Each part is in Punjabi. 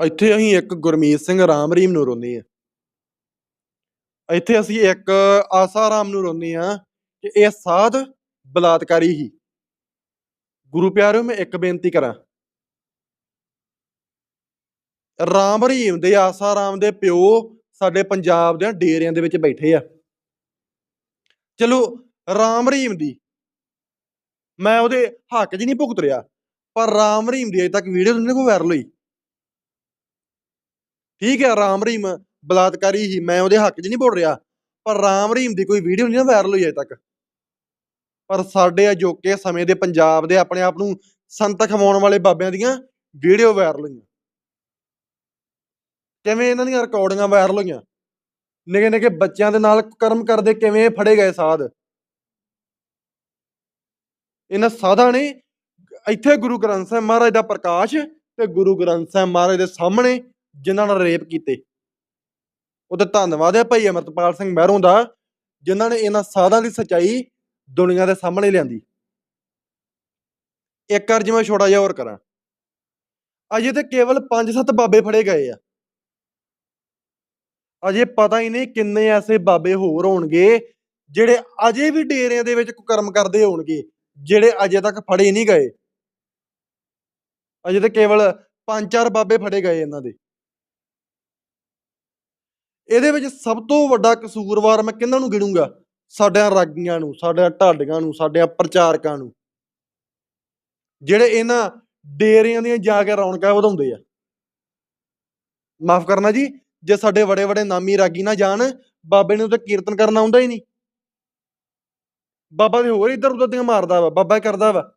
ਇੱਥੇ ਅਸੀਂ ਇੱਕ ਗੁਰਮੀਤ ਸਿੰਘ ਰਾਮ ਰਹੀਮ ਨੂੰ ਰੋਂਦੇ ਆ ਇੱਥੇ ਅਸੀਂ ਇੱਕ ਆਸਾ ਰਾਮ ਨੂੰ ਰੋਂਦੇ ਆ ਕਿ ਇਹ ਸਾਧ ਬਲਾਤਕਾਰੀ ਹੀ। ਗੁਰੂ ਪਿਆਰਿਓ, ਮੈਂ ਇੱਕ ਬੇਨਤੀ ਕਰਾਂ। ਰਾਮ ਰਹੀਮ ਦੇ, ਆਸਾ ਰਾਮ ਦੇ ਪਿਓ ਸਾਡੇ ਪੰਜਾਬ ਦੇ ਡੇਰਿਆਂ ਦੇ ਵਿੱਚ ਬੈਠੇ ਆ। ਚਲੋ ਰਾਮ ਰਹੀਮ ਦੀ ਮੈਂ ਉਹਦੇ ਹੱਕ 'ਚ ਨਹੀਂ ਭੁਗਤ ਰਿਹਾ, ਪਰ ਰਾਮ ਰਹੀਮ ਦੀ ਅਜੇ ਤੱਕ ਵੀਡੀਓ ਨਹੀਂ ਕੋਈ ਵਾਇਰਲ ਹੋਈ। ਠੀਕ ਹੈ, ਰਾਮ ਰਹੀਮ ਬਲਾਤਕਾਰੀ ਹੀ, ਮੈਂ ਉਹਦੇ ਹੱਕ 'ਚ ਨਹੀਂ ਬੋਲ ਰਿਹਾ, ਪਰ ਰਾਮ ਰਹੀਮ ਦੀ ਕੋਈ ਵੀਡੀਓ ਨਹੀਂ ਨਾ ਵਾਇਰਲ ਹੋਈ ਅਜੇ ਤੱਕ। ਪਰ ਸਾਡੇ ਅਜੋਕੇ ਸਮੇਂ ਦੇ ਪੰਜਾਬ ਦੇ ਆਪਣੇ ਆਪ ਨੂੰ ਸੰਤ ਖਵਾਉਣ ਵਾਲੇ ਬਾਬਿਆਂ ਦੀਆਂ ਵੀਡੀਓ ਵਾਇਰਲ ਹੋਈਆਂ। ਕਿਵੇਂ ਇਹਨਾਂ ਦੀਆਂ ਰਿਕਾਰਡਿੰਗਾਂ ਵਾਇਰਲ ਹੋਈਆਂ? ਨਿੱਕੇ ਨਿੱਕੇ ਬੱਚਿਆਂ ਦੇ ਨਾਲ ਕਰਮ ਕਰਦੇ ਕਿਵੇਂ ਫੜੇ ਗਏ ਸਾਧ? ਇਹਨਾਂ ਸਾਧਾਂ ਨੇ ਇੱਥੇ ਗੁਰੂ ਗ੍ਰੰਥ ਸਾਹਿਬ ਮਹਾਰਾਜ ਦਾ ਪ੍ਰਕਾਸ਼ ਤੇ ਗੁਰੂ ਗ੍ਰੰਥ ਸਾਹਿਬ ਮਹਾਰਾਜ ਦੇ ਸਾਹਮਣੇ ਜਿਨ੍ਹਾਂ ਨਾਲ ਰੇਪ ਕੀਤੇ। ਉਹਦਾ ਧੰਨਵਾਦ ਹੈ ਭਾਈ ਅਮਰਤਪਾਲ ਸਿੰਘ ਮਹਿਰੋਂ ਦਾ, ਜਿਨ੍ਹਾਂ ਨੇ ਇਹਨਾਂ ਸਾਧਾਂ ਦੀ ਸਚਾਈ ਦੁਨੀਆ ਦੇ ਸਾਹਮਣੇ ਲਿਆਂਦੀ। ਇੱਕ ਵਾਰ ਮੈਂ ਛੋਟਾ ਜਿਹਾ ਹੋਰ ਕਰਾਂ। ਅਜੇ ਤੇ ਕੇਵਲ 5-7 ਬਾਬੇ ਫੜੇ ਗਏ ਆ। ਅਜੇ ਪਤਾ ਹੀ ਨਹੀਂ ਕਿੰਨੇ ਐਸੇ ਬਾਬੇ ਹੋਰ ਹੋਣਗੇ, ਜਿਹੜੇ ਅਜੇ ਵੀ ਡੇਰਿਆਂ ਦੇ ਵਿੱਚ ਕਰਮ ਕਰਦੇ ਹੋਣਗੇ, ਜਿਹੜੇ ਅਜੇ ਤੱਕ ਫੜੇ ਨਹੀਂ ਗਏ। ਅਜੇ ਤੇ ਕੇਵਲ 5-4 ਬਾਬੇ ਫੜੇ ਗਏ ਇਹਨਾਂ ਦੇ। ਇਹਦੇ ਵਿੱਚ ਸਭ ਤੋਂ ਵੱਡਾ ਕਸੂਰਵਾਰ ਮੈਂ ਕਿਹਨਾਂ ਨੂੰ ਗਿਣੂੰਗਾ? ਸਾਡਿਆਂ ਰਾਗੀਆਂ ਨੂੰ, ਸਾਡਿਆਂ ਢਾਡੀਆਂ ਨੂੰ, ਸਾਡਿਆਂ ਪ੍ਰਚਾਰਕਾਂ ਨੂੰ। ਜਿਹੜੇ ਇਹਨਾਂ ਡੇਰਿਆਂ ਦੀਆਂ ਜਾ ਕੇ ਰੌਣਕਾਂ ਵਧਾਉਂਦੇ ਆ। ਮਾਫ ਕਰਨਾ ਜੀ, ਜੇ ਸਾਡੇ ਬੜੇ ਬੜੇ ਨਾਮੀ ਰਾਗੀ ਨਾ ਜਾਣ, ਬਾਬੇ ਨੂੰ ਤਾਂ ਕੀਰਤਨ ਕਰਨਾ ਆਉਂਦਾ ਹੀ ਨਹੀਂ। ਬਾਬਾ ਦੇ ਹੋਰ ਇੱਧਰ ਉੱਧਰ ਦੀਆਂ ਮਾਰਦਾ ਵਾ, ਬਾਬਾ ਕਰਦਾ ਵਾ।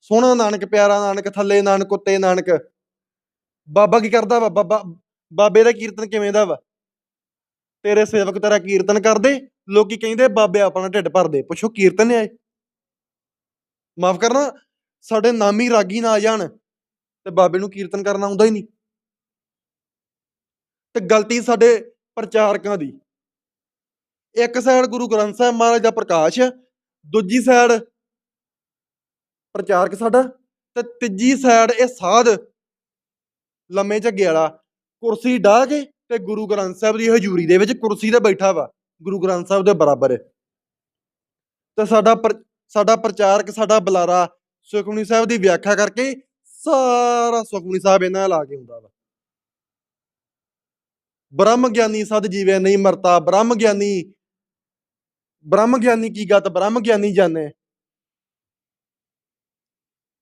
ਸੋਹਣਾ ਨਾਨਕ, ਪਿਆਰਾ ਨਾਨਕ, ਥੱਲੇ ਨਾਨਕ, ਉੱਤੇ ਨਾਨਕ। ਬਾਬਾ ਕੀ ਕਰਦਾ ਵਾ? ਬਾਬਾ, ਬਾਬੇ ਦਾ ਕੀਰਤਨ ਕਿਵੇਂ ਦਾ ਵਾ? ਤੇਰੇ ਸੇਵਕ ਤੇਰਾ ਕੀਰਤਨ ਕਰਦੇ, ਲੋਕੀ ਕਹਿੰਦੇ ਬਾਬੇ ਆਪਣਾ ਢਿੱਡ ਭਰਦੇ, ਪੁੱਛੋ ਕੀਰਤਨ ਆਏ ਮਾਫ ਕਰਨਾ, ਸਾਡੇ ਨਾਮੀ ਰਾਗੀ ਨਾ ਆ ਜਾਣ ਤੇ ਬਾਬੇ ਨੂੰ ਕੀਰਤਨ ਕਰਨਾ ਆਉਂਦਾ ਹੀ ਨਹੀਂ। ਤੇ ਗਲਤੀ ਸਾਡੇ ਪ੍ਰਚਾਰਕਾਂ ਦੀ। ਇੱਕ ਸਾਈਡ ਗੁਰੂ ਗ੍ਰੰਥ ਸਾਹਿਬ ਮਹਾਰਾਜ ਦਾ ਪ੍ਰਕਾਸ਼, ਦੂਜੀ ਸਾਈਡ ਪ੍ਰਚਾਰਕ ਸਾਡਾ, ਤੇ ਤੀਜੀ ਸਾਈਡ ਇਹ ਸਾਧ ਲੰਮੇ ਝੱਗੇ ਵਾਲਾ ਕੁਰਸੀ ਢਾਹ ਕੇ ਤੇ ਗੁਰੂ ਗ੍ਰੰਥ ਸਾਹਿਬ ਦੀ ਹਜ਼ੂਰੀ ਦੇ ਵਿੱਚ ਕੁਰਸੀ ਤੇ ਬੈਠਾ ਵਾ, ਗੁਰੂ ਗ੍ਰੰਥ ਸਾਹਿਬ ਦੇ ਬਰਾਬਰ। ਤੇ ਸਾਡਾ ਪਰ- ਸਾਡਾ ਪ੍ਰਚਾਰਕ, ਸਾਡਾ ਬੁਲਾਰਾ ਸੁਖਮਨੀ ਸਾਹਿਬ ਦੀ ਵਿਆਖਿਆ ਕਰਕੇ ਸਾਰਾ ਸੁਖਮਨੀ ਸਾਹਿਬ ਇਹਨਾਂ ਲਾ ਕੇ ਹੁੰਦਾ ਵਾ। ਬ੍ਰਹਮ ਗਿਆਨੀ ਸਦ ਜੀਵੇ ਨਹੀਂ ਮਰਤਾ, ਬ੍ਰਹਮ ਗਿਆਨੀ ਬ੍ਰਹਮ ਗਿਆਨੀ ਕੀ ਗਤ, ਬ੍ਰਹਮ ਗਿਆਨੀ ਜਾਣੇ।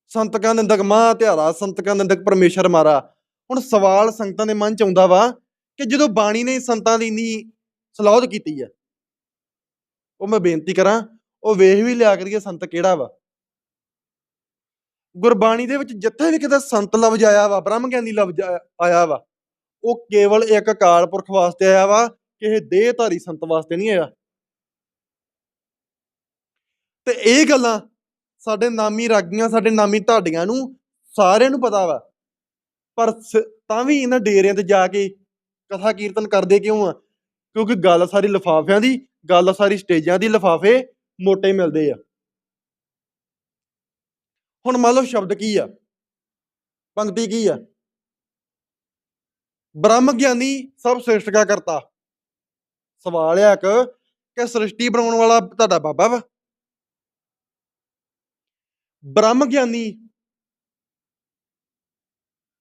ਸੰਤ ਕਾ ਨਿੰਦਕ ਮਾਂ ਧਿਆਰਾ ਸੰਤ ਕਾ ਨਿੰਦਕ ਪਰਮੇਸ਼ਰ ਮਾਰਾ। ਹੁਣ ਸਵਾਲ ਸੰਗਤਾਂ ਦੇ ਮਨ ਚ ਆਉਂਦਾ ਵਾ ਕਿ ਜਦੋਂ ਬਾਣੀ ਨੇ ਸੰਤਾਂ ਦੀ ਇੰਨੀ ਸਲਾਹਤ ਕੀਤੀ ਆ, ਉਹ ਮੈਂ ਬੇਨਤੀ ਕਰਾਂ, ਉਹ ਵੇਖ ਵੀ ਲਿਆ ਕਰੀਏ ਸੰਤ ਕਿਹੜਾ ਵਾ। ਗੁਰਬਾਣੀ ਦੇ ਵਿੱਚ ਜਿੱਥੇ ਵੀ ਕਿਤੇ ਸੰਤ ਲਫ਼ਜ਼ ਆਇਆ ਵਾ, ਬ੍ਰਹਮ ਗਿਆਨੀ ਲਫ਼ਜ਼ ਆਇਆ- ਵਾ, ਉਹ ਕੇਵਲ ਇੱਕ ਅਕਾਲ ਪੁਰਖ ਵਾਸਤੇ ਆਇਆ ਵਾ, ਕਿਸੇ ਦੇਹਧਾਰੀ ਸੰਤ ਵਾਸਤੇ ਨਹੀਂ ਆਇਆ। ਤੇ ਇਹ ਗੱਲਾਂ ਸਾਡੇ ਨਾਮੀ ਰਾਗੀਆਂ, ਸਾਡੇ ਨਾਮੀ ਢਾਡੀਆਂ ਨੂੰ ਸਾਰਿਆਂ ਨੂੰ ਪਤਾ ਵਾ, ਪਰ ਤਾਂ ਵੀ ਇਹਨਾਂ ਡੇਰਿਆਂ ਤੇ ਜਾ ਕੇ ਕਥਾ ਕੀਰਤਨ ਕਰਦੇ ਕਿਉਂ ਆ? ਕਿਉਂਕਿ ਗੱਲ ਸਾਰੀ ਲਿਫਾਫਿਆਂ ਦੀ, ਗੱਲ ਸਾਰੀ ਸਟੇਜਾਂ ਦੀ ਲਿਫਾਫੇ ਮੋਟੇ ਮਿਲਦੇ ਆ। ਹੁਣ ਮੰਨ ਲਓ ਸ਼ਬਦ ਕੀ ਆ? ਪੰਕਤੀ ਕੀ ਆ? ਬ੍ਰਹਮ ਗਿਆਨੀ ਸਭ ਸ੍ਰਿਸ਼ਟ ਕਾ ਕਰਤਾ। ਸਵਾਲ ਆ ਇੱਕ ਕਿ ਸ੍ਰਿਸ਼ਟੀ ਬਣਾਉਣ ਵਾਲਾ ਤੁਹਾਡਾ ਬਾਬਾ ਵਾ? ਬ੍ਰਹਮ ਗਿਆਨੀ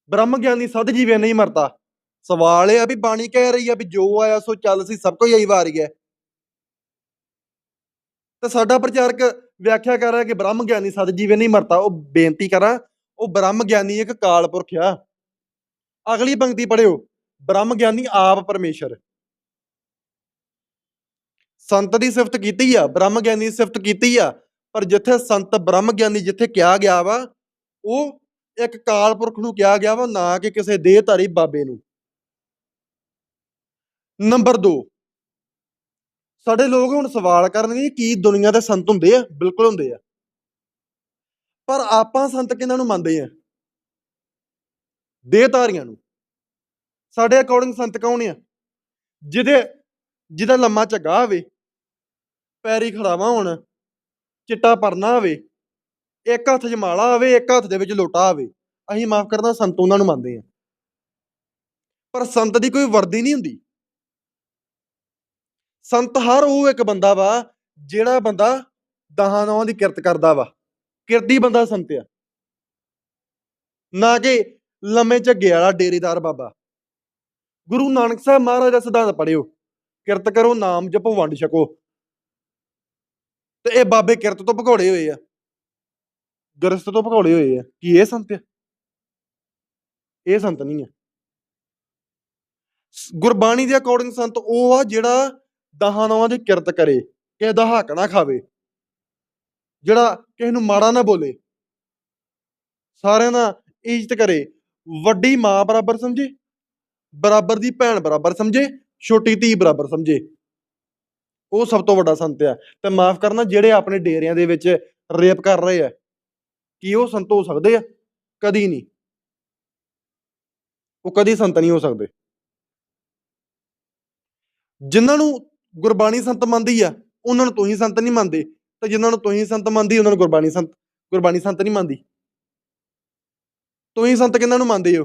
ਬ੍ਰਹਮ ਗਿਆਨੀ ਸਦ ਜੀਵੇ ਨਹੀਂ ਮਰਦਾ ਸਵਾਲ ਇਹ ਆ ਵੀ ਬਾਣੀ ਕਹਿ ਰਹੀ ਆ ਵੀ ਜੋ ਆਇਆ ਸੋ ਚੱਲ ਸੀ, ਸਭ ਕੁਝ ਇਹੀ ਵਾਰੀ ਹੈ। ਤੇ ਸਾਡਾ ਪ੍ਰਚਾਰਕ ਵਿਆਖਿਆ ਕਰ ਰਿਹਾ ਕਿ ਬ੍ਰਹਮ ਗਿਆਨੀ ਸਦ ਜੀਵੇ ਨਹੀਂ ਮਰਤਾ, ਉਹ ਬੇਨਤੀ ਕਰਾਂ, ਉਹ ਬ੍ਰਹਮ ਗਿਆਨੀ ਇੱਕ ਕਾਲ ਪੁਰਖ ਆ। ਅਗਲੀ ਪੰਕਤੀ ਪੜਿਓ ਬ੍ਰਹਮ ਗਿਆਨੀ ਆਪ ਪਰਮੇਸ਼ਰ। ਸੰਤ ਦੀ ਸਿਫਤ ਕੀਤੀ ਆ, ਬ੍ਰਹਮ ਗਿਆਨੀ ਦੀ ਸਿਫਤ ਕੀਤੀ ਆ, ਪਰ ਜਿੱਥੇ ਸੰਤ ਬ੍ਰਹਮ ਗਿਆਨੀ ਜਿੱਥੇ ਕਿਹਾ ਗਿਆ ਵਾ, ਉਹ ਇੱਕ ਕਾਲ ਪੁਰਖ ਨੂੰ ਕਿਹਾ ਗਿਆ ਵਾ, ਨਾ ਕਿ ਕਿਸੇ ਦੇਹਧਾਰੀ ਬਾਬੇ ਨੂੰ। ਨੰਬਰ 2 ਸਾਡੇ ਲੋਕ ਹੁਣ ਸਵਾਲ ਕਰਨਗੇ ਕੀ ਦੁਨੀਆ ਦੇ ਸੰਤ ਹੁੰਦੇ ਆ? ਬਿਲਕੁਲ ਹੁੰਦੇ ਆ। ਪਰ ਆਪਾਂ ਸੰਤ ਕਿਹਨਾਂ ਨੂੰ ਮੰਨਦੇ ਆ? ਦੇਹਧਾਰੀਆਂ ਨੂੰ। ਸਾਡੇ ਅਕੋਰਡਿੰਗ ਸੰਤ ਕੌਣ ਆ? ਜਿਹਦੇ, ਜਿਹਦਾ ਲੰਮਾ ਝੱਗਾ ਹੋਵੇ ਪੈਰੀ ਖੜਾਵਾ ਹੋਣ, ਚਿੱਟਾ ਪਰਨਾ ਹੋਵੇ ਇੱਕ ਹੱਥ 'ਚ ਮਾਲਾ ਹੋਵੇ ਇੱਕ ਹੱਥ ਦੇ ਵਿੱਚ ਲੋਟਾ ਹੋਵੇ ਅਸੀਂ ਮਾਫ ਕਰਨਾ, ਸੰਤ ਉਹਨਾਂ ਨੂੰ ਮੰਨਦੇ ਆ। ਪਰ ਸੰਤ ਦੀ ਕੋਈ ਵਰਦੀ ਨਹੀਂ ਹੁੰਦੀ। ਸੰਤ ਹਰ ਉਹ ਇੱਕ ਬੰਦਾ ਵਾ ਜਿਹੜਾ ਬੰਦਾ ਦਹਾਂ ਨੌਂ ਦੀ ਕਿਰਤ ਕਰਦਾ ਵਾ, ਕਿਰਤੀ ਬੰਦਾ ਸੰਤ ਆ। ਨਾ ਕਿ ਲੰਮੇ ਝੱਗੇ ਵਾਲਾ ਡੇਰੇਦਾਰ ਬਾਬਾ। ਗੁਰੂ ਨਾਨਕ ਸਾਹਿਬ ਮਹਾਰਾਜ ਦਾ ਸਿਧਾਂਤ ਪੜਿਓ ਕਿਰਤ ਕਰੋ, ਨਾਮ ਜਪੋ, ਵੰਡ ਛਕੋ। ਤੇ ਇਹ ਬਾਬੇ ਕਿਰਤ ਤੋਂ ਭਗੌੜੇ ਹੋਏ ਆ। ਗ੍ਰਸਤ ਤੋਂ ਭਗੌੜੇ ਹੋਏ ਆ। ਕੀ ਇਹ ਸੰਤ ਆ? ਇਹ ਸੰਤ ਨਹੀਂ ਆ। ਗੁਰਬਾਣੀ ਦੇ ਅਕੋਰਡਿੰਗ ਸੰਤ ਉਹ ਆ ਜਿਹੜਾ ਦਹਾਂ ਨਵਾਂ ਦੀ ਕਿਰਤ ਕਰੇ, ਕਿਸੇ ਦਾ ਹੱਕ ਨਾ ਖਾਵੇ। ਜਿਹੜਾ ਕਿਸੇ ਨੂੰ ਮਾੜਾ ਨਾ ਬੋਲੇ। ਸਾਰਿਆਂ ਦਾ ਇੱਜ਼ਤ ਕਰੇ। ਵੱਡੀ ਮਾਂ ਬਰਾਬਰ ਸਮਝੇ, ਬਰਾਬਰ ਦੀ ਭੈਣ ਬਰਾਬਰ ਸਮਝੇ, ਛੋਟੀ ਧੀ ਬਰਾਬਰ ਸਮਝੇ। ਉਹ ਸਭ ਤੋਂ ਵੱਡਾ ਸੰਤ ਆ। ਤੇ ਮਾਫ ਕਰਨਾ, ਜਿਹੜੇ ਆਪਣੇ ਡੇਰਿਆਂ ਦੇ ਵਿੱਚ ਰੇਪ ਕਰ ਰਹੇ ਆ, ਕੀ ਉਹ ਸੰਤ ਹੋ ਸਕਦੇ ਆ? ਕਦੀ ਨਹੀਂ। ਉਹ ਕਦੀ ਸੰਤ ਨਹੀਂ ਹੋ ਸਕਦੇ। ਜਿਨ੍ਹਾਂ ਨੂੰ ਗੁਰਬਾਣੀ ਸੰਤ ਮੰਨਦੀ ਆ, ਉਹਨਾਂ ਨੂੰ ਤੁਸੀਂ ਸੰਤ ਨਹੀਂ ਮੰਨਦੇ। ਤੇ ਜਿਨ੍ਹਾਂ ਨੂੰ ਤੁਸੀਂ ਸੰਤ ਮੰਨਦੀ, ਉਹਨਾਂ ਨੂੰ ਗੁਰਬਾਣੀ ਸੰਤ ਗੁਰਬਾਣੀ ਸੰਤ ਨਹੀਂ ਮੰਨਦੀ। ਤੁਸੀਂ ਸੰਤ ਕਿਹਨਾਂ ਨੂੰ ਮੰਨਦੇ ਹੋ?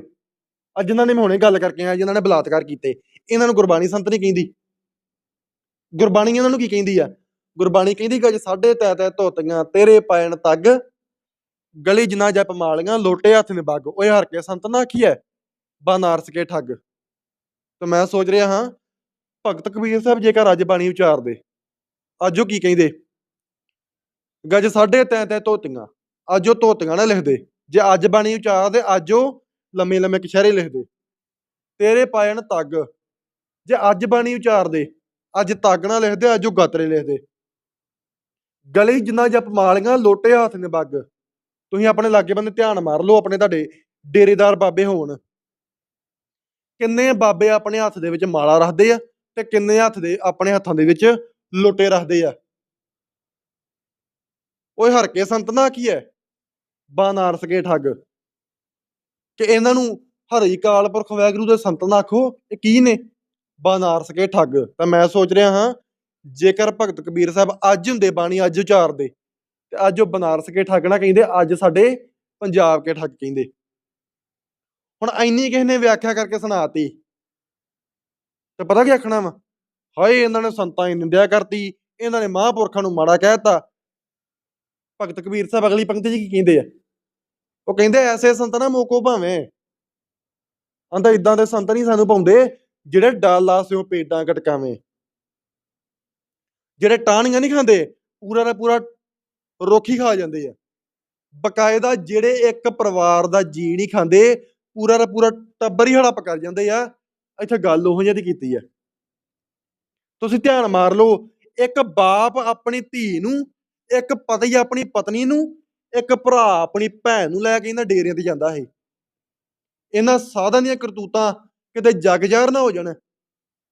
ਅੱਜ ਜਿਨ੍ਹਾਂ ਨੇ ਹੁਣੇ ਗੱਲ ਕਰਕੇ ਆਇਆ, ਜਿਨ੍ਹਾਂ ਨੇ ਬਲਾਤਕਾਰ ਕੀਤੇ, ਇਹਨਾਂ ਨੂੰ ਗੁਰਬਾਣੀ ਸੰਤ ਨਹੀਂ ਕਹਿੰਦੀ। ਗੁਰਬਾਣੀ ਇਹਨਾਂ ਨੂੰ ਕੀ ਕਹਿੰਦੀ ਆ? ਗੁਰਬਾਣੀ ਕਹਿੰਦੀ ਗੱਜ ਸਾਢੇ ਤੈ ਤੈ ਧੋਤੀਆਂ, ਤੇਰੇ ਪੈਣ ਤੱਗ ਗਲੀ ਜਨਾ ਜਪ ਮਾਲੀਆਂ, ਲੋਟੇ ਹੱਥ ਨੇ ਬੱਗ। ਓਏ ਹਰ ਕੇ ਸੰਤ ਨਾ ਹੈ ਬਨਾਰਸ ਕੇ ਠੱਗ। ਤੇ ਮੈਂ ਸੋਚ ਰਿਹਾ ਹਾਂ ਭਗਤ ਕਬੀਰ ਸਾਹਿਬ ਜੇਕਰ ਅੱਜ ਬਾਣੀ ਉਚਾਰਦੇ, ਅੱਜ ਉਹ ਕੀ ਕਹਿੰਦੇ? ਗੱਜ ਸਾਢੇ ਤੈ ਤੈ ਧੋਤੀਆਂ, ਅੱਜ ਉਹ ਧੋਤੀਆਂ ਨਾ ਲਿਖਦੇ, ਜੇ ਅੱਜ ਬਾਣੀ ਉਚਾਰਦੇ, ਅੱਜ ਉਹ ਲੰਮੇ ਲੰਮੇ ਕਛਹਿਰੇ ਲਿਖਦੇ। ਤੇਰੇ ਪਾਇਣ ਤੱਗ, ਜੇ ਅੱਜ ਬਾਣੀ ਉਚਾਰਦੇ, ਅੱਜ ਤੱਗ ਨਾ ਲਿਖਦੇ, ਅੱਜ ਉਹ ਗਾਤਰੇ ਲਿਖਦੇ। ਗਲੀ ਜਿੰਨਾ ਜਪ ਮਾਲੀਆਂ, ਲੋਟੇ ਹੱਥ ਨੇ ਬੱਗ। ਤੁਸੀਂ ਆਪਣੇ ਲਾਗੇ ਬੰਦੇ ਧਿਆਨ ਮਾਰ ਲਓ, ਆਪਣੇ ਤੁਹਾਡੇ ਡੇਰੇਦਾਰ ਬਾਬੇ ਹੋਣ। ਕਿੰਨੇ ਬਾਬੇ ਆਪਣੇ ਹੱਥ ਦੇ ਵਿੱਚ ਮਾਲਾ ਰੱਖਦੇ ਆ ਤੇ ਕਿੰਨੇ ਹੱਥ ਦੇ ਆਪਣੇ ਹੱਥਾਂ ਦੇ ਵਿੱਚ ਲੋਟੇ ਰੱਖਦੇ ਆ? ਓਏ ਹਰ ਕੇ ਸੰਤ ਨਾ ਕੀ ਹੈ ਬਾਨਾਰਸ ਕੇ ਠੱਗ। ਕਿ ਇਹਨਾਂ ਨੂੰ ਹਰੀ ਕਾਲ ਪੁਰਖ ਵੈਗਰੂ ਦੇ ਸੰਤ ਨਾ ਆਖੋ, ਇਹ ਕੀ ਨੇ? ਬਨਾਰਸ ਕੇ ਠੱਗ। ਤਾਂ ਮੈਂ ਸੋਚ ਰਿਹਾ ਹਾਂ, ਜੇਕਰ ਭਗਤ ਕਬੀਰ ਸਾਹਿਬ ਅੱਜ ਹੁੰਦੇ ਬਾਣੀ, ਅੱਜ ਉਚਾਰਦੇ, ਤੇ ਅੱਜ ਉਹ ਬਨਾਰਸ ਕੇ ਠੱਗ ਨਾ ਕਹਿੰਦੇ, ਅੱਜ ਸਾਡੇ ਪੰਜਾਬ ਕੇ ਠੱਗ ਕਹਿੰਦੇ। ਹੁਣ ਐਨੀ ਕਿਸੇ ਨੇ ਵਿਆਖਿਆ ਕਰਕੇ ਸੁਣਾਤੀ ਤੇ ਪਤਾ ਕੀ ਆਖਣਾ ਵਾ? ਹਾਏ, ਇਹਨਾਂ ਨੇ ਸੰਤਾਂ ਦੀ ਨਿੰਦਿਆ ਕਰਤੀ, ਇਹਨਾਂ ਨੇ ਮਹਾਂਪੁਰਖਾਂ ਨੂੰ ਮਾੜਾ ਕਹਿਤਾ ਭਗਤ ਕਬੀਰ ਸਾਹਿਬ ਅਗਲੀ ਪੰਕਤੀ 'ਚ ਕੀ ਕਹਿੰਦੇ ਆ? ਉਹ ਕਹਿੰਦੇ, ਐਸੇ ਸੰਤ ਨਾ ਮੋਕੋ ਭਾਵੇਂ। ਆਂਦਾ ਇਦਾਂ ਦੇ ਸੰਤ ਨਹੀਂ ਸਾਨੂੰ ਪਾਉਂਦੇ, ਜਿਹੜੇ ਡਾਲ ਲਾਸਿਓ ਪੇਡਾਂ ਕਟਕਾਵੇਂ ਜਿਹੜੇ ਟਾਹਣੀਆਂ ਨਹੀਂ ਖਾਂਦੇ, ਪੂਰਾ ਦਾ ਪੂਰਾ ਰੋਖੀ ਖਾ ਜਾਂਦੇ ਆ। ਬਕਾਇਦਾ ਜਿਹੜੇ ਇੱਕ ਪਰਿਵਾਰ ਦਾ ਜੀ ਨਹੀਂ ਖਾਂਦੇ, ਪੂਰਾ ਦਾ ਪੂਰਾ ਟੱਬਰ ਹੀ ਹੜਪ ਕਰ ਜਾਂਦੇ ਆ। ਇੱਥੇ ਗੱਲ ਉਹ ਜਿਹੀ ਦੀ ਕੀਤੀ ਹੈ। ਤੁਸੀਂ ਧਿਆਨ ਮਾਰ ਲਓ, ਇੱਕ ਬਾਪ ਆਪਣੀ ਧੀ ਨੂੰ, ਇੱਕ ਪਤੀ ਆਪਣੀ ਪਤਨੀ ਨੂੰ, ਇੱਕ ਭਰਾ ਆਪਣੀ ਭੈਣ ਨੂੰ ਲੈ ਕੇ ਇਹਨਾਂ ਡੇਰਿਆਂ ਤੇ ਜਾਂਦਾ ਹੈ ਇਹਨਾਂ ਸਾਧਾਂ ਦੀਆਂ ਕਰਤੂਤਾਂ ਕਿਤੇ ਜਗ ਜ਼ਾਹਰ ਨਾ ਹੋ ਜਾਣ।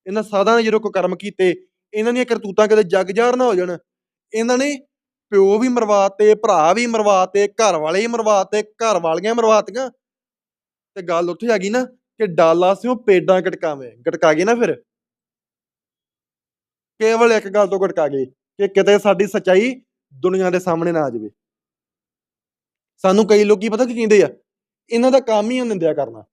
ਇਹਨਾਂ ਸਾਧਾਂ ਨੇ ਜਦੋਂ ਕੋਈ ਕਰਮ ਕੀਤੇ, ਇਹਨਾਂ ਦੀਆਂ ਕਰਤੂਤਾਂ ਕਿਤੇ ਜਗ ਜ਼ਾਹਰ ਨਾ ਹੋ ਜਾਣ। ਇਹਨਾਂ ਨੇ ਪਿਓ ਵੀ ਮਰਵਾਤੇ ਭਰਾ ਵੀ ਮਰਵਾਤੇ ਘਰ ਵਾਲੇ ਹੀ ਮਰਵਾਤੇ ਘਰ ਵਾਲੀਆਂ ਮਰਵਾਤੀਆਂ ਤੇ ਗੱਲ ਉੱਥੇ ਆ ਗਈ ਨਾ ਕਿ ਡਾਲਾ ਸਿਓ ਪੇਡਾਂ ਗਟਕਾਵੇਂ ਗਟਕਾ ਗਏ ਨਾ ਫਿਰ? ਕੇਵਲ ਇੱਕ ਗੱਲ ਤੋਂ ਗਟਕਾ ਗਏ ਕਿ ਕਿਤੇ ਸਾਡੀ ਸਚਾਈ ਦੁਨੀਆ ਦੇ ਸਾਹਮਣੇ ਨਾ ਆ ਜਾਵੇ। ਸਾਨੂੰ ਕਈ ਲੋਕੀ ਪਤਾ ਕੀ ਕਹਿੰਦੇ ਆ? ਇਹਨਾਂ ਦਾ ਕੰਮ ਹੀ ਆ ਨਿੰਦਿਆ ਕਰਨਾ।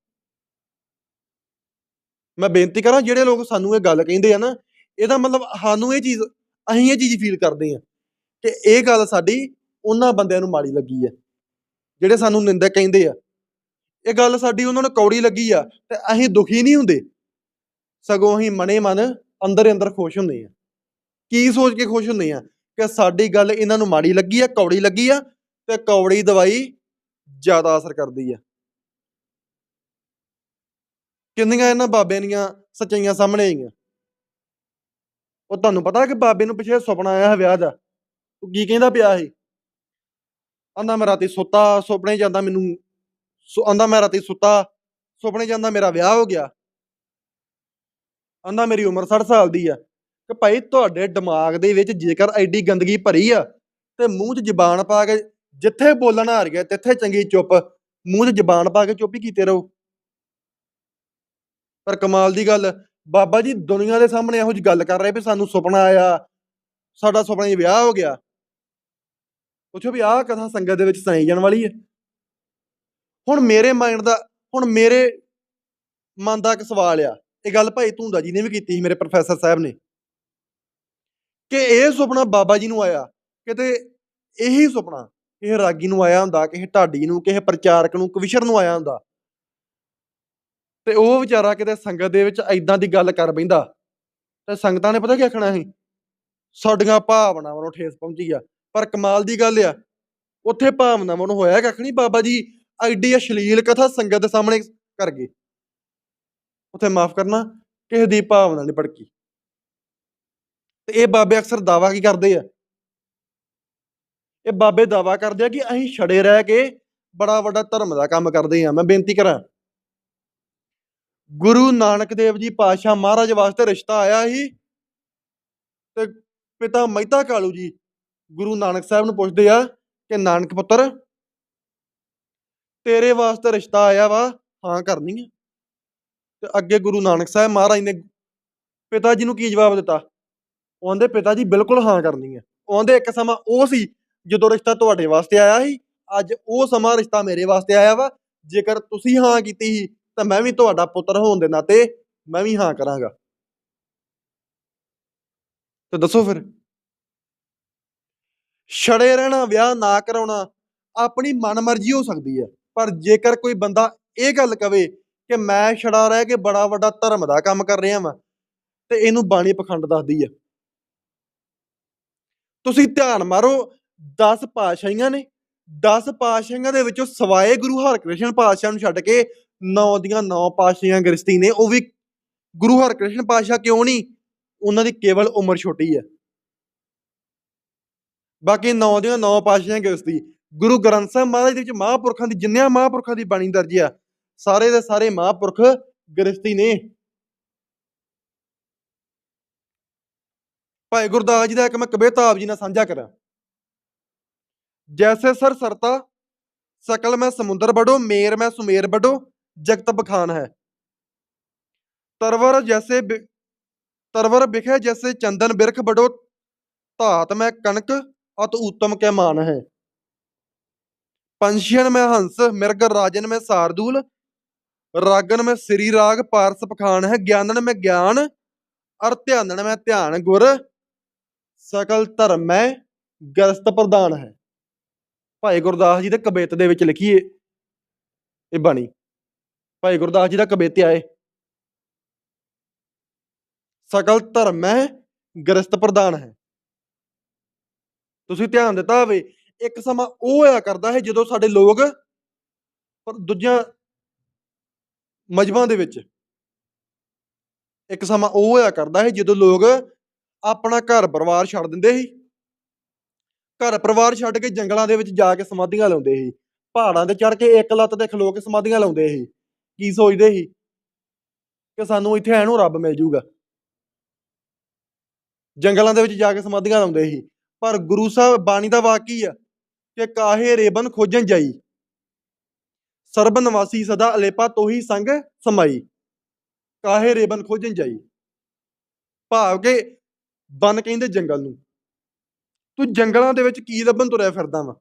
ਮੈਂ ਬੇਨਤੀ ਕਰਾਂ, ਜਿਹੜੇ ਲੋਕ ਸਾਨੂੰ ਇਹ ਗੱਲ ਕਹਿੰਦੇ ਆ ਨਾ, ਇਹਦਾ ਮਤਲਬ ਸਾਨੂੰ ਇਹ ਚੀਜ਼, ਅਸੀਂ ਇਹ ਚੀਜ਼ ਫੀਲ ਕਰਦੇ ਆ ਕਿ ਇਹ ਗੱਲ ਸਾਡੀ ਉਹਨਾਂ ਬੰਦਿਆਂ ਨੂੰ ਮਾੜੀ ਲੱਗੀ ਆ, ਜਿਹੜੇ ਸਾਨੂੰ ਨਿੰਦਕ ਕਹਿੰਦੇ ਆ। ਇਹ ਗੱਲ ਸਾਡੀ ਉਹਨਾਂ ਨੂੰ ਕੌੜੀ ਲੱਗੀ ਆ ਤੇ ਅਸੀਂ ਦੁਖੀ ਨਹੀਂ ਹੁੰਦੇ। ਸਗੋਂ ਅਸੀਂ ਮਨੇ ਮਨ ਅੰਦਰ ਅੰਦਰ ਖੁਸ਼ ਹੁੰਦੇ ਆ। ਕੀ ਸੋਚ ਕੇ ਖੁਸ਼ ਹੁੰਦੇ ਆ? ਕਿ ਸਾਡੀ ਗੱਲ ਇਹਨਾਂ ਨੂੰ ਮਾੜੀ ਲੱਗੀ ਆ, ਕੌੜੀ ਲੱਗੀ ਆ ਤੇ ਕੌੜੀ ਦਵਾਈ ਜ਼ਿਆਦਾ ਅਸਰ ਕਰਦੀ ਆ। ਕਿੰਨੀਆਂ ਇਹਨਾਂ ਬਾਬਿਆਂ ਦੀਆਂ ਸੱਚਾਈਆਂ ਸਾਹਮਣੇ ਆਈਆਂ? ਉਹ ਤੁਹਾਨੂੰ ਪਤਾ ਕਿ ਬਾਬੇ ਨੂੰ ਪਿੱਛੇ ਸੁਪਨਾ ਆਇਆ ਹੈ ਵਿਆਹ ਦਾ। ਉਹ ਕੀ ਕਹਿੰਦਾ ਪਿਆ ਸੀ? ਆਂਦਾ ਮੈਂ ਰਾਤੀ ਸੁੱਤਾ, ਸੁਪਨੇ ਜਾਂਦਾ ਮੈਨੂੰ ਆਂਦਾ ਮੈਂ ਰਾਤੀ ਸੁੱਤਾ, ਸੁਪਨੇ ਜਾਂਦਾ ਮੇਰਾ ਵਿਆਹ ਹੋ ਗਿਆ। ਆਂਦਾ ਮੇਰੀ ਉਮਰ 60 ਸਾਲ ਦੀ ਆ। ਕਿ ਭਾਈ ਤੁਹਾਡੇ ਦਿਮਾਗ ਦੇ ਵਿੱਚ ਜੇਕਰ ਐਡੀ ਗੰਦਗੀ ਭਰੀ ਆ, ਤੇ ਮੂੰਹ 'ਚ ਜ਼ਬਾਨ ਪਾ ਕੇ ਜਿੱਥੇ ਬੋਲਣ ਆ ਗਿਆ, ਤਿੱਥੇ ਚੰਗੀ ਚੁੱਪ। ਮੂੰਹ 'ਚ ਜ਼ਬਾਨ ਪਾ ਕੇ ਚੁੱਪ ਹੀ ਕੀਤੇ ਰਹੋ। ਪਰ ਕਮਾਲ ਦੀ ਗੱਲ, ਬਾਬਾ ਜੀ ਦੁਨੀਆ ਦੇ ਸਾਹਮਣੇ ਇਹੋ ਜਿਹੀ ਗੱਲ ਕਰ ਰਹੇ ਵੀ ਸਾਨੂੰ ਸੁਪਨਾ ਆਇਆ, ਸਾਡਾ ਸੁਪਨਾ ਹੀ ਵਿਆਹ ਹੋ ਗਿਆ। ਪੁੱਛੋ ਵੀ ਆਹ ਕਥਾ ਸੰਗਤ ਦੇ ਵਿੱਚ ਸੁਣਾਈ ਜਾਣ ਵਾਲੀ ਹੈ ਹੁਣ ਮੇਰੇ ਮਾਈਂਡ ਦਾ, ਹੁਣ ਮੇਰੇ ਮਨ ਦਾ ਇੱਕ ਸਵਾਲ ਆ। ਇਹ ਗੱਲ ਭਾਈ ਧੁੰਦਾ ਜੀ ਨੇ ਵੀ ਕੀਤੀ ਸੀ ਮੇਰੇ ਪ੍ਰੋਫੈਸਰ ਸਾਹਿਬ ਨੇ। ਕਿ ਇਹ ਸੁਪਨਾ ਬਾਬਾ ਜੀ ਨੂੰ ਆਇਆ, ਕਿਤੇ ਇਹੀ ਸੁਪਨਾ, ਕਿਸੇ ਰਾਗੀ ਨੂੰ ਆਇਆ ਹੁੰਦਾ, ਕਿਸੇ ਢਾਡੀ ਨੂੰ, ਕਿਸੇ ਪ੍ਰਚਾਰਕ ਨੂੰ, ਕਵਿਸ਼ਰ ਨੂੰ ਆਇਆ ਹੁੰਦਾ। ਤੇ ਉਹ ਵਿਚਾਰਾ ਕਿਤੇ ਸੰਗਤ ਦੇ ਵਿੱਚ ਐਦਾਂ ਦੀ ਗੱਲ ਕਰ ਬੈਂਦਾ। ਤੇ ਸੰਗਤਾਂ ਨੇ ਪਤਾ ਕੀ ਆਖਣਾ ਸੀ? ਸਾਡੀਆਂ ਭਾਵਨਾਵਾਂ ਨੂੰ ਠੇਸ ਪਹੁੰਚੀ ਆ। ਪਰ ਕਮਾਲ ਦੀ ਗੱਲ ਆ, ਉੱਥੇ ਭਾਵਨਾਵਾਂ ਨੂੰ ਹੋਇਆ ਕੱਖ ਨਹੀਂ ਬਾਬਾ ਜੀ? ਐਡੀ ਅਸ਼ਲੀਲ ਕਥਾ ਸੰਗਤ ਦੇ ਸਾਹਮਣੇ ਕਰ ਗਏ ਉੱਥੇ ਮਾਫ ਕਰਨਾ, ਕਿਸੇ ਦੀ ਭਾਵਨਾ ਨਹੀਂ ਭੜਕੀ। ਤੇ ਇਹ ਬਾਬੇ ਅਕਸਰ ਦਾਵਾ ਕੀ ਕਰਦੇ ਆ? ਇਹ ਬਾਬੇ ਦਾਵਾ ਕਰਦੇ ਆ ਕਿ ਅਸੀਂ ਛੜੇ ਰਹਿ ਕੇ ਬੜਾ ਵੱਡਾ ਧਰਮ ਦਾ ਕੰਮ ਕਰਦੇ ਆ। ਮੈਂ ਬੇਨਤੀ ਕਰਾਂ, ਗੁਰੂ ਨਾਨਕ ਦੇਵ ਜੀ ਪਾਤਸ਼ਾਹ ਮਹਾਰਾਜ ਵਾਸਤੇ ਰਿਸ਼ਤਾ ਆਇਆ ਸੀ ਤੇ ਪਿਤਾ ਮਹਿਤਾ ਕਾਲੂ ਜੀ ਗੁਰੂ ਨਾਨਕ ਸਾਹਿਬ ਨੂੰ ਪੁੱਛਦੇ ਆ ਕਿ ਨਾਨਕ ਪੁੱਤਰ ਤੇਰੇ ਵਾਸਤੇ ਰਿਸ਼ਤਾ ਆਇਆ ਵਾ, ਹਾਂ ਕਰਨੀ ਆ। ਤੇ ਅੱਗੇ ਗੁਰੂ ਨਾਨਕ ਸਾਹਿਬ ਮਹਾਰਾਜ ਨੇ ਪਿਤਾ ਜੀ ਨੂੰ ਕੀ ਜਵਾਬ ਦਿੱਤਾ? ਉਹਦੇ ਪਿਤਾ ਜੀ, ਬਿਲਕੁਲ ਹਾਂ ਕਰਨੀ ਆ। ਉਹਦੇ ਇੱਕ ਸਮਾਂ ਉਹ ਸੀ ਜਦੋਂ ਰਿਸ਼ਤਾ ਤੁਹਾਡੇ ਵਾਸਤੇ ਆਇਆ ਸੀ, ਅੱਜ ਉਹ ਸਮਾਂ ਰਿਸ਼ਤਾ ਮੇਰੇ ਵਾਸਤੇ ਆਇਆ ਵਾ। ਜੇਕਰ ਤੁਸੀਂ ਹਾਂ ਕੀਤੀ ਸੀ, ਤਾਂ ਮੈਂ ਵੀ ਤੁਹਾਡਾ ਪੁੱਤਰ ਹੋਣ ਦੇ ਨਾਤੇ ਮੈਂ ਵੀ ਹਾਂ ਕਰਾਂਗਾ। ਤੇ ਦੱਸੋ ਫਿਰ। ਛੜੇ ਰਹਿਣਾ, ਵਿਆਹ ਨਾ ਕਰਾਉਣਾ ਆਪਣੀ ਮਨਮਰਜ਼ੀ ਹੋ ਸਕਦੀ ਹੈ ਪਰ ਜੇਕਰ ਕੋਈ ਬੰਦਾ ਇਹ ਗੱਲ ਕਵੇ ਕਿ ਮੈਂ ਛੜਾ ਰਹਿ ਕੇ ਬੜਾ ਵੱਡਾ ਧਰਮ ਦਾ ਕੰਮ ਕਰ ਰਿਹਾ ਵਾਂ, ਤੇ ਇਹਨੂੰ ਬਾਣੀ ਪਖੰਡ ਦੱਸਦੀ ਹੈ ਤੁਸੀਂ ਧਿਆਨ ਮਾਰੋ 10 ਪਾਤਸ਼ਾਹੀਆਂ ਨੇ 10 ਪਾਤਸ਼ਾਹੀਆਂ ਦੇ ਵਿੱਚੋਂ ਸਵਾਏ ਗੁਰੂ ਹਰਕ੍ਰਿਸ਼ਨ ਪਾਤਸ਼ਾਹ ਨੂੰ ਛੱਡ ਕੇ ਨੌ ਦੀਆਂ ਨੌ ਪਾਤਸ਼ਾਹੀਆਂ ਗ੍ਰਸਤੀ ਨੇ, ਉਹ ਵੀ ਗੁਰੂ ਹਰਕ੍ਰਿਸ਼ਨ ਪਾਤਸ਼ਾਹ ਕਿਉਂ ਨਹੀਂ? ਉਹਨਾਂ ਦੀ ਕੇਵਲ ਉਮਰ ਛੋਟੀ ਹੈ ਬਾਕੀ ਨੌ ਦੀਆਂ 9 ਪਾਤਸ਼ਾਹੀਆਂ ਗ੍ਰਸਤੀ ਗੁਰੂ ਗ੍ਰੰਥ ਸਾਹਿਬ ਮਹਾਰਾਜ ਦੇ ਵਿੱਚ ਮਹਾਂਪੁਰਖਾਂ ਦੀ ਜਿੰਨਿਆਂ ਮਹਾਂਪੁਰਖਾਂ ਦੀ ਬਾਣੀ ਦਰਜ ਆ, ਸਾਰੇ ਦੇ ਸਾਰੇ ਮਹਾਂਪੁਰਖ ਗ੍ਰਸਤੀ ਨੇ। ਭਾਈ ਗੁਰਦਾਸ ਜੀ ਦਾ ਇੱਕ ਮੈਂ ਕਵਿਤਾ ਆਪ ਜੀ ਨਾਲ ਸਾਂਝਾ ਕਰਾਂ। ਜੈਸੇ ਸਰ ਸਰਤਾ, ਸਕਲ ਮੈਂ ਸਮੁੰਦਰ ਬੜੋ ਮੇਰ ਮੈਂ ਸੁਮੇਰ ਬੜੋ ਜਗਤ ਬਖਾਨ ਹੈ। ਤਰਵਰ ਜੈਸੇ ਤਰਵਰ ਬਿਖੇ ਜੈਸੇ ਚੰਦਨ ਬਿਰਖ ਬੜੋ ਧਾਤ ਮੈਂ ਕਣਕ, ਅਤ ਉਤਮ ਕੇ ਮਾਨ ਹੈ। ਪੰਛੀਨ ਮੈਂ ਹੰਸ ਮਿਰਗ ਰਾਜਨ, ਮੈਂ ਸਾਰਦੂਲ, ਰਾਗਨ ਮੈਂ ਸ੍ਰੀ ਰਾਗ, ਪਾਰਸ ਪਖਾਨ ਹੈ, ਗਿਆਨਨ ਮੈਂ ਗਿਆਨ ਅਰ ਧਿਆਨਨ ਮੈਂ ਧਿਆਨ ਗੁਰ, ਸਕਲ ਧਰਮ ਮੈਂ ਗ੍ਰਸਤ ਪ੍ਰਧਾਨ ਹੈ। ਭਾਈ ਗੁਰਦਾਸ ਜੀ ਦੇ ਕਬਿਤ ਦੇ ਵਿੱਚ ਲਿਖੀਏ, ਇਹ ਬਾਣੀ। ਭਾਈ ਗੁਰਦਾਸ ਜੀ ਦਾ ਕਬਿਤ ਆਏ ਸਕਲ ਧਰਮ ਮੈਂ ਗ੍ਰਸਤ ਪ੍ਰਧਾਨ ਹੈ। ਤੁਸੀਂ ਧਿਆਨ ਦਿੱਤਾ ਹੋਵੇ ਇੱਕ ਸਮਾਂ ਉਹ ਹੋਇਆ ਕਰਦਾ ਹੈ ਜਦੋਂ ਸਾਡੇ ਲੋਕ ਪਰ ਦੂਜਿਆਂ ਮਜਬਾਂ ਦੇ ਵਿੱਚ। ਇੱਕ ਸਮਾਂ ਉਹ ਹੋਇਆ ਕਰਦਾ ਹੈ ਜਦੋਂ ਲੋਕ ਆਪਣਾ ਘਰ ਪਰਿਵਾਰ ਛੱਡ ਦਿੰਦੇ ਸੀ। ਘਰ ਪਰਿਵਾਰ ਛੱਡ ਕੇ ਜੰਗਲਾਂ ਦੇ ਵਿੱਚ ਜਾ ਕੇ ਸਮਾਧੀਆਂ ਲਾਉਂਦੇ ਸੀ। ਪਹਾੜਾਂ ਤੇ ਚੜ ਕੇ ਇੱਕ ਲੱਤ ਤੇ ਖਲੋ ਕੇ ਸਮਾਧੀਆਂ ਲਾਉਂਦੇ ਸੀ। ਕੀ ਸੋਚਦੇ ਸੀ? ਕਿ ਸਾਨੂੰ ਇੱਥੇ ਐਨੂੰ ਰੱਬ ਮਿਲ ਜੂਗਾ। ਜੰਗਲਾਂ ਦੇ ਵਿੱਚ ਜਾ ਕੇ ਸਮਾਧੀਆਂ ਲਾਉਂਦੇ ਸੀ। ਪਰ ਗੁਰੂ ਸਾਹਿਬ ਬਾਣੀ ਦਾ ਵਾਕੀ ਆ? ਕਿ ਕਾਹੇ ਰੇਬਨ ਖੋਜਣ ਜਾਈ। ਸਰਬ ਨਿਵਾਸੀ ਸਦਾ ਅਲੇਪਾ ਤੋਹੀ ਸੰਗ ਸਮਾਈ। ਕਾਹੇ ਰੇਬਨ ਖੋਜਣ ਜਾਈ। ਭਾਵ ਕਿ ਬਨ ਕਹਿੰਦੇ ਜੰਗਲ ਨੂੰ। ਤੂੰ ਜੰਗਲਾਂ ਦੇ ਵਿੱਚ ਕੀ ਲੱਭਣ ਤੁਰਿਆ ਫਿਰਦਾ ਵਾ?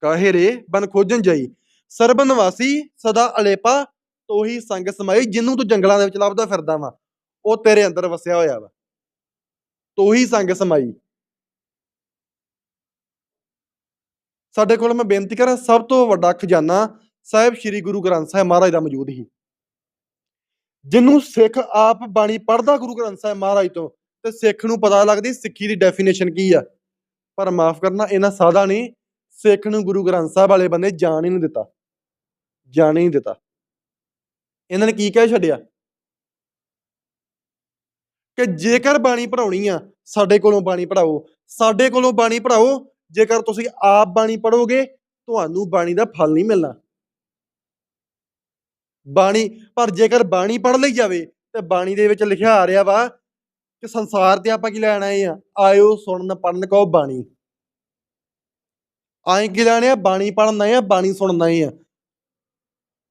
ਕਾਹੇ ਰੇ ਬਨ ਖੋਜਣ ਜਾਈ। ਸਰਬ ਨਿਵਾਸੀ ਸਦਾ ਅਲੇਪਾ ਤੋਹੀ ਸੰਗ ਸਮਾਈ ਜਿਹਨੂੰ ਤੂੰ ਜੰਗਲਾਂ ਦੇ ਵਿੱਚ ਲੱਭਦਾ ਫਿਰਦਾ ਵਾ। ਉਹ ਤੇਰੇ ਅੰਦਰ ਵਸਿਆ ਹੋਇਆ ਵਾ। ਤੋਹੀ ਸੰਗ ਸਮਾਈ। ਸਾਡੇ ਕੋਲ ਮੈਂ ਬੇਨਤੀ ਕਰਾਂ, ਸਭ ਤੋਂ ਵੱਡਾ ਖਜ਼ਾਨਾ ਸਾਹਿਬ ਸ੍ਰੀ ਗੁਰੂ ਗ੍ਰੰਥ ਸਾਹਿਬ ਮਹਾਰਾਜ ਦਾ ਮੌਜੂਦ ਹੀ। ਜਿਹਨੂੰ ਸਿੱਖ ਆਪ ਬਾਣੀ ਪੜ੍ਹਦਾ ਗੁਰੂ ਗ੍ਰੰਥ ਸਾਹਿਬ ਮਹਾਰਾਜ ਤੋਂ, ਤੇ ਸਿੱਖ ਨੂੰ ਪਤਾ ਲੱਗਦੀ ਸਿੱਖੀ ਦੀ ਡੈਫੀਨੇਸ਼ਨ ਕੀ ਆ। ਪਰ ਮਾਫ ਕਰਨਾ ਇਹਨਾਂ ਸਾਦਾ ਨਹੀਂ, ਸਿੱਖ ਨੂੰ ਗੁਰੂ ਗ੍ਰੰਥ ਸਾਹਿਬ ਵਾਲੇ ਬੰਦੇ ਜਾਣ ਹੀ ਨਹੀਂ ਦਿੱਤਾ। ਜਾਣ ਹੀ ਨਹੀਂ ਦਿੱਤਾ। ਇਹਨਾਂ ਨੇ ਕੀ ਕਹਿ ਛੱਡਿਆ? ਕਿ ਜੇਕਰ ਬਾਣੀ ਪੜਾਉਣੀ ਆ, ਸਾਡੇ ਕੋਲੋਂ ਬਾਣੀ ਪੜਾਓ ਸਾਡੇ ਕੋਲੋਂ ਬਾਣੀ ਪੜਾਓ ਜੇਕਰ ਤੁਸੀਂ ਆਪ ਬਾਣੀ ਪੜੋਗੇ ਤੁਹਾਨੂੰ ਬਾਣੀ ਦਾ ਫਲ ਨਹੀਂ ਮਿਲਣਾ। ਬਾਣੀ, ਪਰ ਜੇਕਰ ਬਾਣੀ ਪੜ ਲਈ ਜਾਵੇ, ਤੇ ਬਾਣੀ ਦੇ ਵਿੱਚ ਲਿਖਿਆ ਆ ਰਿਹਾ ਵਾ ਕਿ ਸੰਸਾਰ ਤੇ ਆਪਾਂ ਕੀ ਲੈਣ ਆਏ ਆ? ਆਇਓ ਸੁਣਨ ਪੜਨ ਕੋ ਬਾਣੀ। ਆਏ ਕੀ ਲੈਣੇ ਆ? ਬਾਣੀ ਪੜਨ ਆਏ ਆ, ਬਾਣੀ ਸੁਣਨ ਆਏ ਆ।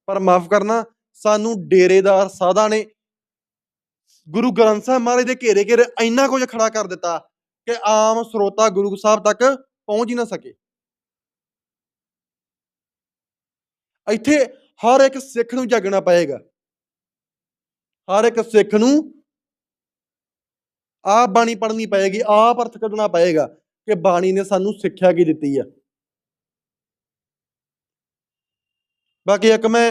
ਪਰ ਮਾਫ ਕਰਨਾ, ਸਾਨੂੰ ਡੇਰੇਦਾਰ ਸਾਧਾ ਨੇ ਗੁਰੂ ਗ੍ਰੰਥ ਸਾਹਿਬ ਮਹਾਰਾਜ ਦੇ ਘੇਰੇ ਘੇਰੇ ਇੰਨਾ ਕੁਝ ਖੜਾ ਕਰ ਦਿੱਤਾ ਕਿ ਆਮ ਸਰੋਤਾ ਗੁਰੂ ਸਾਹਿਬ ਤੱਕ ਪਹੁੰਚ ਹੀ ਨਾ ਸਕੇ। ਇੱਥੇ ਹਰ ਇੱਕ ਸਿੱਖ ਨੂੰ ਜਾਗਣਾ ਪਏਗਾ। ਹਰ ਇੱਕ ਸਿੱਖ ਨੂੰ ਆਪ ਬਾਣੀ ਪੜ੍ਹਨੀ ਪਏਗੀ, ਆਪ ਅਰਥ ਕੱਢਣਾ ਪਏਗਾ ਕਿ ਬਾਣੀ ਨੇ ਸਾਨੂੰ ਸਿੱਖਿਆ ਕੀ ਦਿੱਤੀ ਆ। ਬਾਕੀ ਇੱਕ ਮੈਂ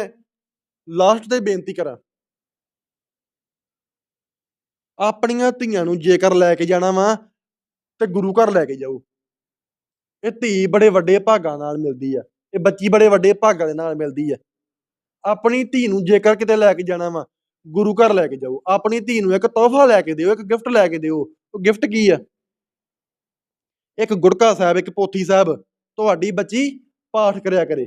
ਲਾਸਟ ਤੇ ਬੇਨਤੀ ਕਰਾਂ। ਆਪਣੀਆਂ ਧੀਆਂ ਨੂੰ ਜੇਕਰ ਲੈ ਕੇ ਜਾਣਾ ਵਾ ਤੇ ਗੁਰੂ ਘਰ ਲੈ ਕੇ ਜਾਓ। ਇਹ ਧੀ ਬੜੇ ਵੱਡੇ ਭਾਗਾਂ ਨਾਲ ਮਿਲਦੀ ਆ, ਇਹ ਬੱਚੀ ਬੜੇ ਵੱਡੇ ਭਾਗਾਂ ਦੇ ਨਾਲ ਮਿਲਦੀ ਆ। ਆਪਣੀ ਧੀ ਨੂੰ ਜੇਕਰ ਕਿਤੇ ਲੈ ਕੇ ਜਾਣਾ ਵਾ, ਗੁਰੂ ਘਰ ਲੈ ਕੇ ਜਾਓ, ਆਪਣੀ ਧੀ ਨੂੰ ਇੱਕ ਤੋਹਫਾ ਲੈ ਕੇ ਦਿਓ, ਇੱਕ ਗਿਫਟ ਲੈ ਕੇ ਦਿਓ, ਉਹ ਗਿਫਟ ਕੀ ਆ? ਇੱਕ ਗੁੜਕਾ ਸਾਹਿਬ, ਇੱਕ ਪੋਥੀ ਸਾਹਿਬ, ਤੁਹਾਡੀ ਬੱਚੀ ਪਾਠ ਕਰਿਆ ਕਰੇ।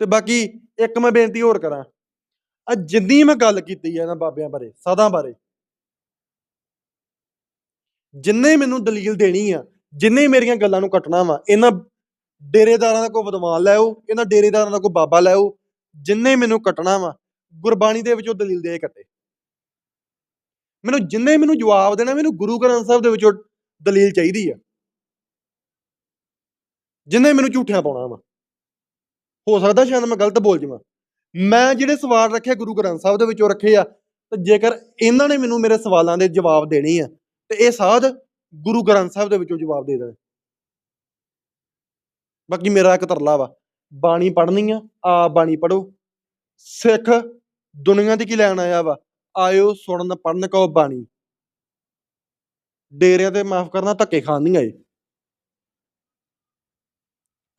ਤੇ ਬਾਕੀ ਇੱਕ ਮੈਂ ਬੇਨਤੀ ਹੋਰ ਕਰਾਂ ਆ ਜਿੰਨੀ ਮੈਂ ਗੱਲ ਕੀਤੀ ਹੈ ਇਹਨਾਂ ਬਾਬਿਆਂ ਬਾਰੇ ਸਾਧਾਂ ਬਾਰੇ ਜਿੰਨੇ ਮੈਨੂੰ ਦਲੀਲ ਦੇਣੀ ਆ, ਜਿੰਨੇ ਮੇਰੀਆਂ ਗੱਲਾਂ ਨੂੰ ਕੱਟਣਾ ਵਾ, ਇਹਨਾਂ ਡੇਰੇਦਾਰਾਂ ਦਾ ਕੋਈ ਵਿਦਵਾਨ ਲੈ ਆਓ ਇਹਨਾਂ ਡੇਰੇਦਾਰਾਂ ਦਾ ਕੋਈ ਬਾਬਾ ਲੈ ਆਓ ਜਿੰਨੇ ਮੈਨੂੰ ਕੱਟਣਾ ਵਾ, ਗੁਰਬਾਣੀ ਦੇ ਵਿੱਚੋਂ ਦਲੀਲ ਦੇ ਕੱਟੇ। ਮੈਨੂੰ ਜਿੰਨੇ ਮੈਨੂੰ ਜਵਾਬ ਦੇਣਾ, ਮੈਨੂੰ ਗੁਰੂ ਗ੍ਰੰਥ ਸਾਹਿਬ ਦੇ ਵਿੱਚੋਂ ਦਲੀਲ ਚਾਹੀਦੀ ਆ। ਜਿੰਨੇ ਮੈਨੂੰ ਝੂਠਿਆਂ ਪਾਉਣਾ ਵਾ। ਹੋ ਸਕਦਾ ਸ਼ਾਇਦ ਮੈਂ ਗਲਤ ਬੋਲ ਜਾਵਾਂ। ਮੈਂ ਜਿਹੜੇ ਸਵਾਲ ਰੱਖੇ ਗੁਰੂ ਗ੍ਰੰਥ ਸਾਹਿਬ ਦੇ ਵਿੱਚੋਂ ਰੱਖੇ ਆ, ਤੇ ਜੇਕਰ ਇਹਨਾਂ ਨੇ ਮੈਨੂੰ ਮੇਰੇ ਸਵਾਲਾਂ ਦੇ ਜਵਾਬ ਦੇਣੇ ਆ ਤੇ ਇਹ ਸਾਧ ਗੁਰੂ ਗ੍ਰੰਥ ਸਾਹਿਬ ਦੇ ਵਿੱਚੋਂ ਜਵਾਬ ਦੇ ਦੇਣ। ਬਾਕੀ ਮੇਰਾ ਇੱਕ ਤਰਲਾ ਵਾ, ਬਾਣੀ ਪੜ੍ਹਨੀ ਆ ਆ ਬਾਣੀ ਪੜੋ ਸਿੱਖ ਦੁਨੀਆ ਦੀ ਕੀ ਲੈਣ ਆਇਆ ਵਾ? ਆਇਓ ਸੁਣਨ ਪੜਨ ਕੋ ਬਾਣੀ। ਡੇਰਿਆਂ ਤੇ ਮਾਫ ਕਰਨਾ, ਧੱਕੇ ਖਾਣ ਨਹੀਂ ਆਏ।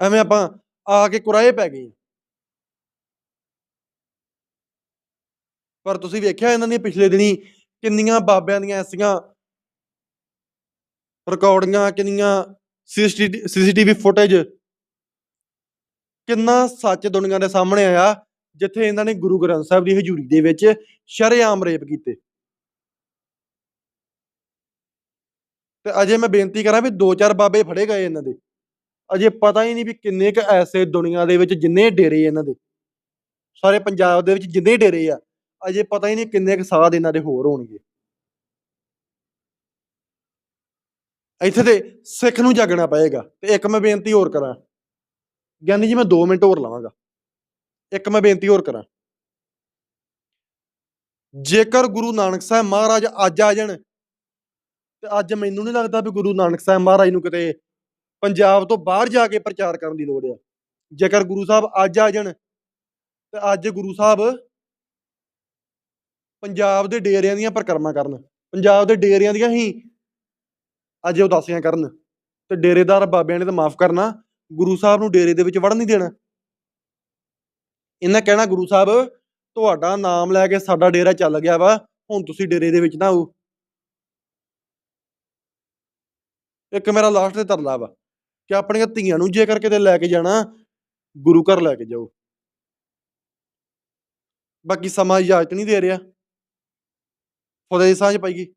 ਐਵੇਂ ਆਪਾਂ ਆ ਕੇ ਕੁਰਾਏ ਪੈ ਗਏ। ਪਰ ਤੁਸੀਂ ਵੇਖਿਆ ਇਹਨਾਂ ਦੀਆਂ ਪਿਛਲੇ ਦਿਨੀ ਕਿੰਨੀਆਂ ਬਾਬਿਆਂ ਦੀਆਂ ਐਸੀਆਂ ਰਿਕਾਰਡਿੰਗਾਂ ਕਿੰਨੀਆਂ ਸੀਸੀਟੀਵੀ ਫੁਟੇਜ ਕਿੰਨਾ ਸੱਚ ਦੁਨੀਆ ਦੇ ਸਾਹਮਣੇ ਆਇਆ, ਜਿੱਥੇ ਇਹਨਾਂ ਨੇ ਗੁਰੂ ਗ੍ਰੰਥ ਸਾਹਿਬ ਦੀ ਹਜ਼ੂਰੀ ਦੇ ਵਿੱਚ ਸ਼ਰੇਆਮ ਰੇਪ ਕੀਤੇ। ਤੇ ਅਜੇ ਮੈਂ ਬੇਨਤੀ ਕਰਾਂ ਵੀ ਦੋ ਚਾਰ ਬਾਬੇ ਫੜੇ ਗਏ ਇਹਨਾਂ ਦੇ। ਅਜੇ ਪਤਾ ਹੀ ਨਹੀਂ ਵੀ ਕਿੰਨੇ ਕ ਐਸੇ ਦੁਨੀਆ ਦੇ ਵਿੱਚ ਜਿੰਨੇ ਡੇਰੇ ਇਹਨਾਂ ਦੇ। ਸਾਰੇ ਪੰਜਾਬ ਦੇ ਵਿੱਚ ਜਿੰਨੇ ਡੇਰੇ ਆ, ਅਜੇ ਪਤਾ ਹੀ ਨਹੀਂ ਕਿੰਨੇ ਕ ਸਾਧ ਇਹਨਾਂ ਦੇ ਹੋਰ ਹੋਣਗੇ। ਇੱਥੇ ਤੇ ਸਿੱਖ ਨੂੰ ਜਾਗਣਾ ਪਏਗਾ। ਤੇ ਇੱਕ ਮੈਂ ਬੇਨਤੀ ਹੋਰ ਕਰਾਂ। ਗਿਆਨੀ ਜੀ, ਮੈਂ 2 ਮਿੰਟ ਹੋਰ ਲਵਾਂਗਾ। ਇੱਕ ਮੈਂ ਬੇਨਤੀ ਹੋਰ ਕਰਾਂ। ਜੇਕਰ ਗੁਰੂ ਨਾਨਕ ਸਾਹਿਬ ਮਹਾਰਾਜ ਅੱਜ ਆ ਜਾਣ, ਤੇ ਅੱਜ ਮੈਨੂੰ ਨਹੀਂ ਲੱਗਦਾ ਵੀ ਗੁਰੂ ਨਾਨਕ ਸਾਹਿਬ ਮਹਾਰਾਜ ਨੂੰ ਕਿਤੇ ਪੰਜਾਬ ਤੋਂ ਬਾਹਰ ਜਾ ਕੇ ਪ੍ਰਚਾਰ ਕਰਨ ਦੀ ਲੋੜ ਆ। ਜੇਕਰ ਗੁਰੂ ਸਾਹਿਬ ਅੱਜ ਆ ਜਾਣ, ਤੇ ਅੱਜ ਗੁਰੂ ਸਾਹਿਬ ਪੰਜਾਬ ਦੇ ਡੇਰਿਆਂ ਦੀਆਂ ਪਰਿਕਰਮਾ ਕਰਨ। ਪੰਜਾਬ ਦੇ ਡੇਰਿਆਂ ਦੀਆਂ ਹੀ ਅੱਜ ਉਦਾਸੀਆਂ ਕਰਨ ਤੇ ਡੇਰੇਦਾਰ ਬਾਬਿਆਂ ਨੇ ਤਾਂ ਮਾਫ ਕਰਨਾ, ਗੁਰੂ ਸਾਹਿਬ ਨੂੰ ਡੇਰੇ ਦੇ ਵਿੱਚ ਵੜਨ ਨਹੀਂ ਦੇਣਾ। ਇਹਨਾਂ ਕਹਿਣਾ, ਗੁਰੂ ਸਾਹਿਬ, ਤੁਹਾਡਾ ਨਾਮ ਲੈ ਕੇ ਸਾਡਾ ਡੇਰਾ ਚੱਲ ਗਿਆ ਵਾ, ਹੁਣ ਤੁਸੀਂ ਡੇਰੇ ਦੇ ਵਿੱਚ ਨਾ ਆਓ। ਇੱਕ ਮੇਰਾ ਲਾਸਟ ਤੇ ਤਰਲਾ ਵਾ ਕਿ ਆਪਣੀਆਂ ਧੀਆਂ ਨੂੰ ਜੇਕਰ ਕਿਤੇ ਲੈ ਕੇ ਜਾਣਾ, ਗੁਰੂ ਘਰ ਲੈ ਕੇ ਜਾਓ। ਬਾਕੀ ਸਮਾਂ ਇਜਾਜ਼ਤ ਨਹੀਂ ਦੇ ਰਿਹਾ। ਖੁਦਾ ਦੀ ਸਾਂਝ ਪਾਈਗੀ